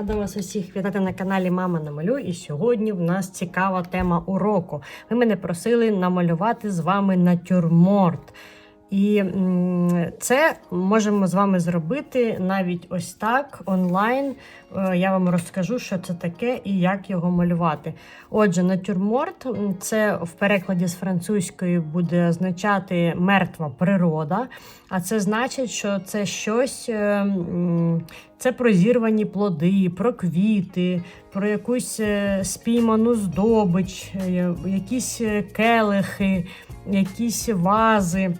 Рада вас усіх вітати на каналі Мама Намалю. І сьогодні в нас цікава тема уроку. Ви мене просили намалювати з вами натюрморт. І це можемо з вами зробити навіть ось так онлайн. Е, Я вам розкажу, що це таке і як його малювати. Отже, натюрморт це в перекладі з французької буде означати мертва природа. А це значить, що це щось, е, це про зірвані плоди, про квіти, про якусь е, спійману здобич, якісь келихи, якісь вази.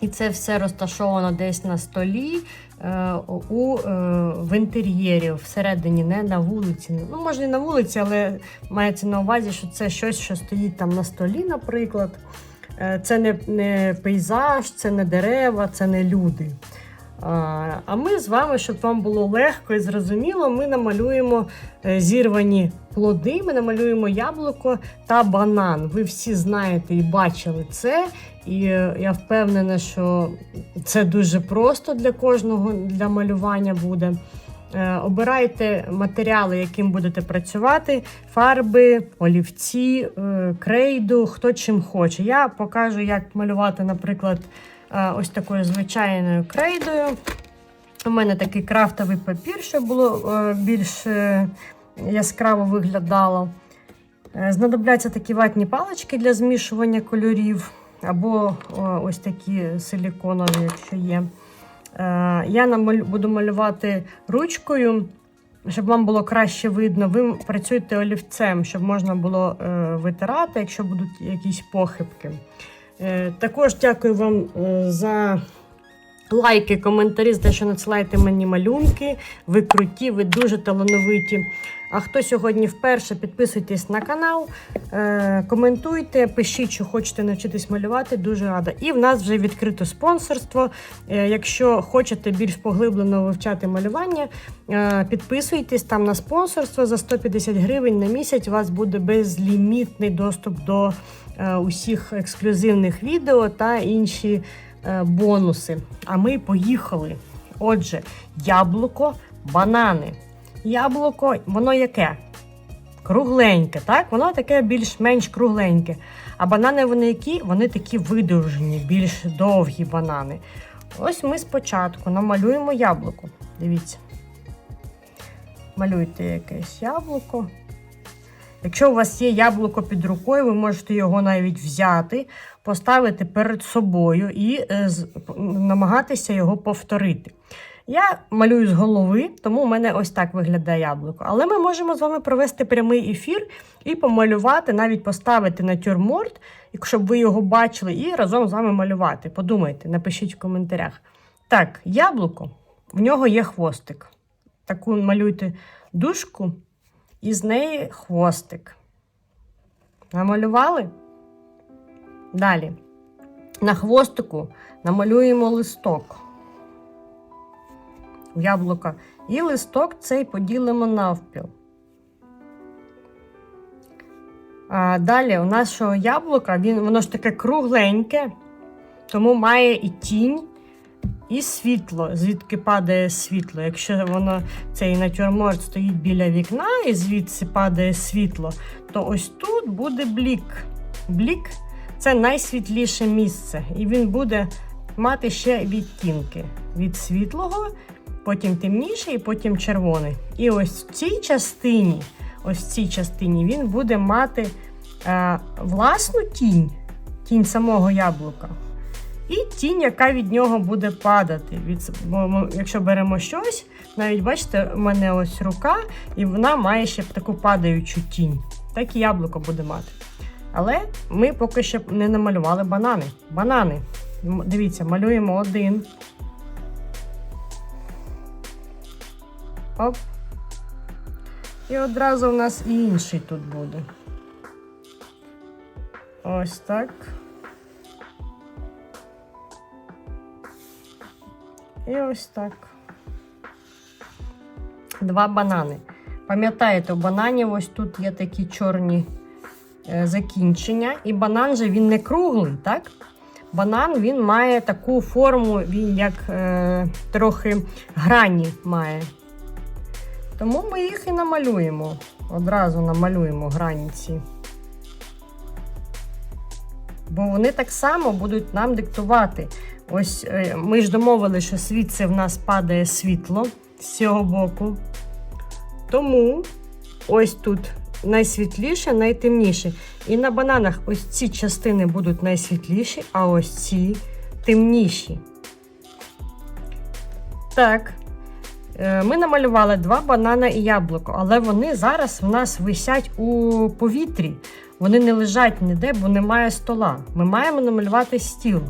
І це все розташовано десь на столі е, у, е, в інтер'єрі, всередині, не на вулиці. Ну, може, і на вулиці, але мається на увазі, що це щось, що стоїть там на столі, наприклад. Е, Це не, не пейзаж, це не дерева, це не люди. А ми з вами, щоб вам було легко і зрозуміло, ми намалюємо зірвані плоди, ми намалюємо яблуко та банан. Ви всі знаєте і бачили це. І я впевнена, що це дуже просто для кожного для малювання буде. Е, Обирайте матеріали, яким будете працювати: фарби, олівці, е, крейду, хто чим хоче. Я покажу, як малювати, наприклад, е, ось такою звичайною крейдою. У мене такий крафтовий папір, щоб було більш яскраво виглядало. Знадобляться такі ватні палички для змішування кольорів, або о, ось такі силіконові, якщо є. Е, Я буду малювати ручкою, щоб вам було краще видно. Ви працюєте олівцем, щоб можна було е, витирати, якщо будуть якісь похибки. Е, Також дякую вам е, за лайки, коментарі, за те, що надсилаєте мені малюнки. Ви круті, ви дуже талановиті. А хто сьогодні вперше, підписуйтесь на канал, е, коментуйте, пишіть, що хочете навчитись малювати. Дуже рада. І в нас вже відкрито спонсорство. Е, якщо хочете більш поглиблено вивчати малювання, е, підписуйтесь там на спонсорство за 150 гривень на місяць. У вас буде безлімітний доступ до усіх ексклюзивних відео та інші бонуси. А ми поїхали. Отже, яблуко, банани. Яблуко, воно яке? Кругленьке, так? Воно таке більш-менш кругленьке. А банани вони які? Вони такі видовжені, більш довгі банани. Ось ми спочатку намалюємо яблуко. Дивіться. Малюйте якесь яблуко. Якщо у вас є яблуко під рукою, ви можете його навіть взяти, поставити перед собою і е, намагатися його повторити. Я малюю з голови, тому у мене ось так виглядає яблуко. Але ми можемо з вами провести прямий ефір і помалювати, навіть поставити натюрморт, щоб ви його бачили, і разом з вами малювати. Подумайте, напишіть в коментарях. Так, яблуко, в нього є хвостик. Таку малюйте дужку, і з неї хвостик. Намалювали? Далі. На хвостику намалюємо листок яблука. І листок цей поділимо навпіл. А далі у нашого яблука, він, воно ж таке кругленьке, тому має і тінь, і світло, звідки падає світло. Якщо воно цей натюрморт стоїть біля вікна і звідси падає світло, то ось тут буде блік. Блік це найсвітліше місце, і він буде мати ще відтінки від світлого потім темніший, потім червоний. І ось в цій частині, ось в цій частині він буде мати е, власну тінь, тінь самого яблука. І тінь, яка від нього буде падати. Від, якщо беремо щось, навіть бачите, у мене ось рука, і вона має ще таку падаючу тінь. Так і яблуко буде мати. Але ми поки що не намалювали банани. Банани. Дивіться, малюємо один. Оп. І одразу у нас і інший тут буде. Ось так. І ось так. Два банани. Пам'ятаєте, у бананів ось тут є такі чорні е, закінчення. І банан же він не круглий, так? Банан він має таку форму, він як е, трохи грані має. Тому ми їх і намалюємо. Одразу намалюємо границі. Бо вони так само будуть нам диктувати. Ось е, ми ж домовили, що звідси в нас падає світло з цього боку. Тому ось тут найсвітліше, найтемніше. І на бананах ось ці частини будуть найсвітліші, а ось ці темніші. Так. Е, Ми намалювали два банана і яблуко, але вони зараз в нас висять у повітрі. Вони не лежать ніде, бо немає стола. Ми маємо намалювати стіл.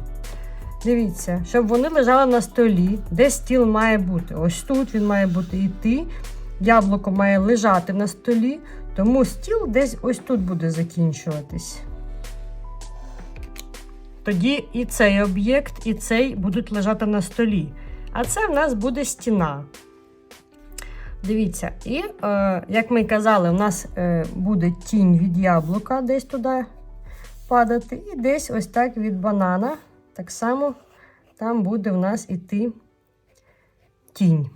Дивіться, щоб вони лежали на столі, де стіл має бути. Ось тут він має бути йти. Яблуко має лежати на столі, тому стіл десь ось тут буде закінчуватись. Тоді і цей об'єкт, і цей будуть лежати на столі. А це в нас буде стіна. Дивіться, і е, як ми казали, у нас е, буде тінь від яблука десь туди падати, і десь ось так від банана. Так само там буде в нас іти тінь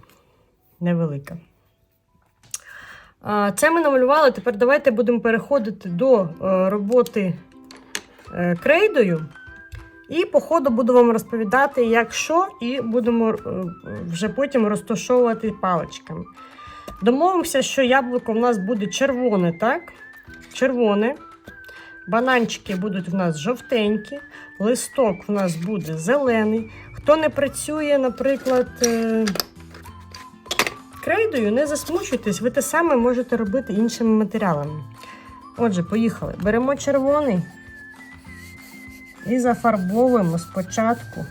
невелика. Це ми намалювали. Тепер давайте будемо переходити до е, роботи е, крейдою. І по ходу буду вам розповідати, як що, і будемо е, вже потім розташовувати паличками. Домовимося, що яблуко в нас буде червоне, так? Червоне. Бананчики будуть в нас жовтенькі, листок в нас буде зелений. Хто не працює, наприклад, е, крейдою, не засмучуйтесь, ви те саме можете робити іншими матеріалами. Отже, поїхали. Беремо червоний і зафарбовуємо спочатку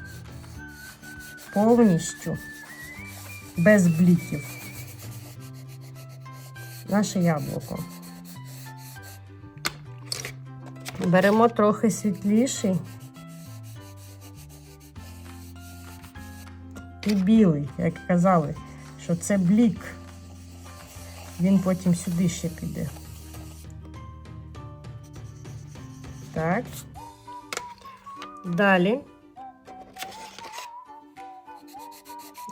повністю без бліків наше яблуко. Беремо трохи світліший і білий, як казали, що це блік. Він потім сюди ще піде. Так. Далі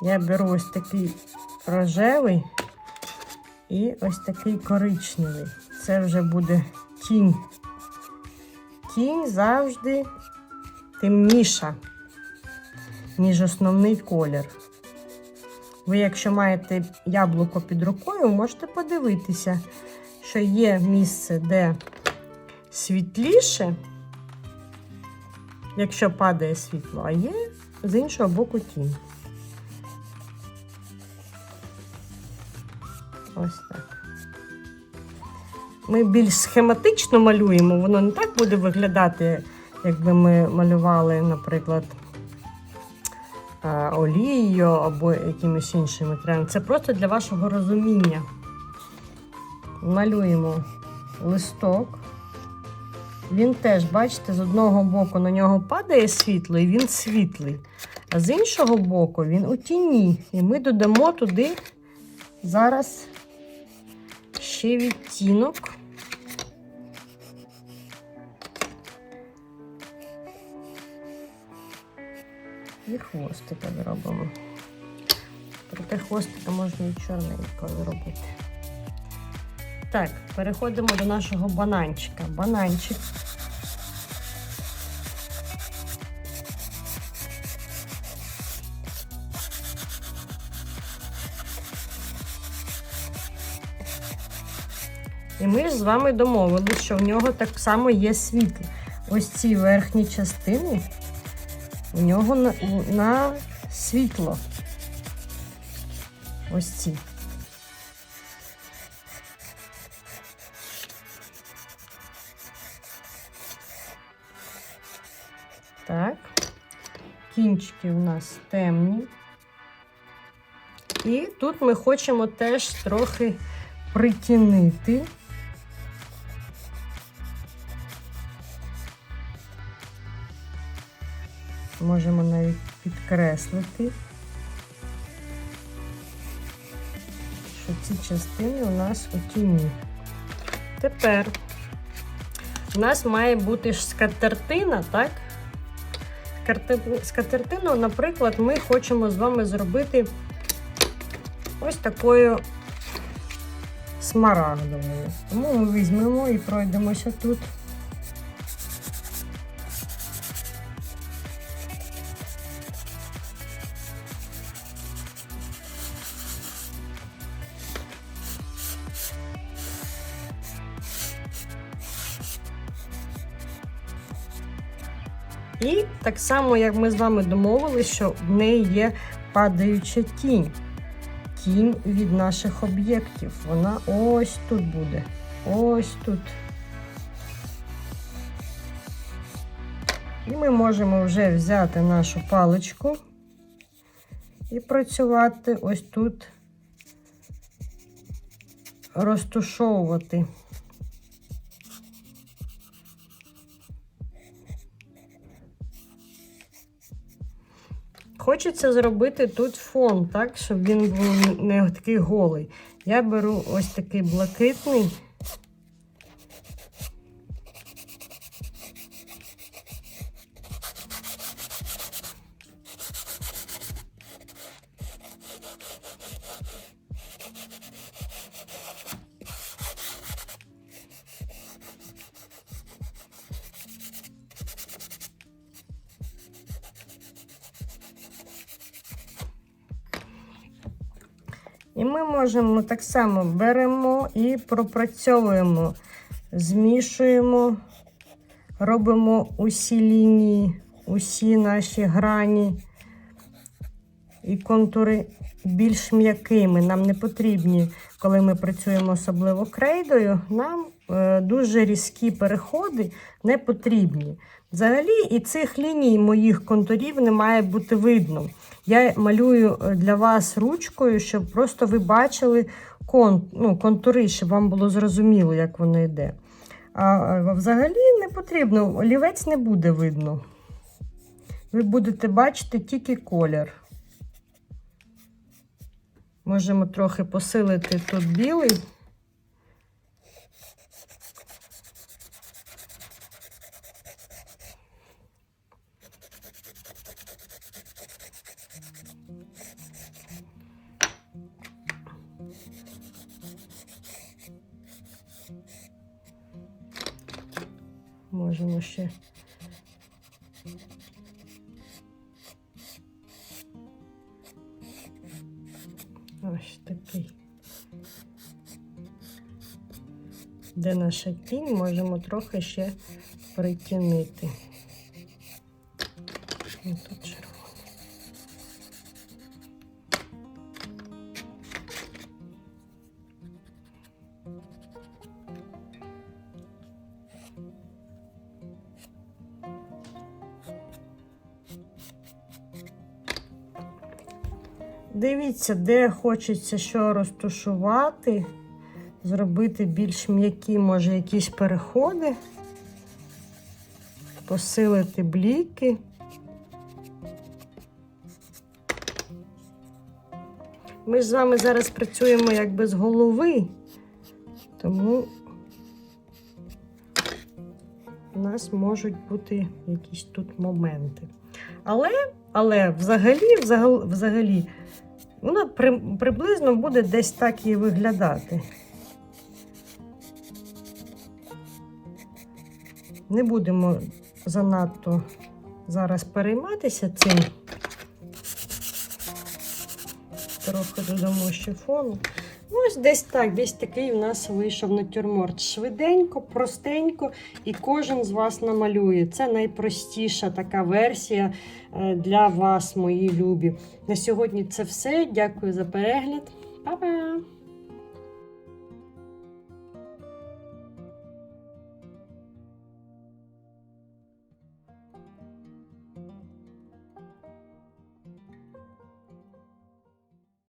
я беру ось такий рожевий і ось такий коричневий. Це вже буде тінь. Тінь завжди темніша, ніж основний колір. Ви, якщо маєте яблуко під рукою, можете подивитися, що є місце, де світліше, якщо падає світло, а є з іншого боку тінь. Ми більш схематично малюємо, воно не так буде виглядати, якби ми малювали, наприклад, е, олією або якимось іншим матеріалом. Це просто для вашого розуміння. Малюємо листок. Він теж, бачите, з одного боку на нього падає світло, і він світлий. А з іншого боку він у тіні. І ми додамо туди зараз ще відтінок. І хвостика зробимо. Проте хвостика можна і чорненького зробити. Так, переходимо до нашого бананчика. Бананчик. І ми ж з вами домовилися, що в нього так само є світло. Ось ці верхні частини у нього на, на світло. Ось ці. Так. Кінчики у нас темні. І тут ми хочемо теж трохи притінити. Можемо навіть підкреслити, що ці частини у нас у тіні. Тепер у нас має бути скатертина, так? Скатертину, наприклад, ми хочемо з вами зробити ось такою смарагдовою. Тому ми візьмемо і пройдемося тут. І так само, як ми з вами домовилися, що в неї є падаюча тінь. Тінь від наших об'єктів. Вона ось тут буде. Ось тут. І ми можемо вже взяти нашу паличку і працювати ось тут, розтушовувати. Хочеться зробити тут фон, так, щоб він був не такий голий. Я беру ось такий блакитний. І ми можемо так само беремо і пропрацьовуємо, змішуємо, робимо усі лінії, усі наші грані і контури більш м'якими. Нам не потрібні, коли ми працюємо особливо крейдою, нам дуже різкі переходи не потрібні. Взагалі, і цих ліній моїх контурів не має бути видно. Я малюю е, для вас ручкою, щоб просто ви бачили ну, контури, щоб вам було зрозуміло, як воно йде. А взагалі не потрібно, олівець не буде видно. Ви будете бачити тільки колір. Можемо трохи посилити тут білий. Можемо ще. Ось такий. Де наша тінь, можемо трохи ще притінити. Дивіться, де хочеться що розташувати, зробити більш м'які, може, якісь переходи, посилити бліки. Ми ж з вами зараз працюємо якби з голови, тому у нас можуть бути якісь тут моменти. Але, але взагалі, взагалі, взагалі Воно при, приблизно буде десь так і виглядати. Не будемо занадто зараз перейматися цим. Трохи додамо ще фону. Ну, ось десь так, десь такий у нас вийшов натюрморт. Швиденько, простенько, і кожен з вас намалює. Це найпростіша така версія е, для вас, мої любі. На сьогодні це все. Дякую за перегляд. Па-па!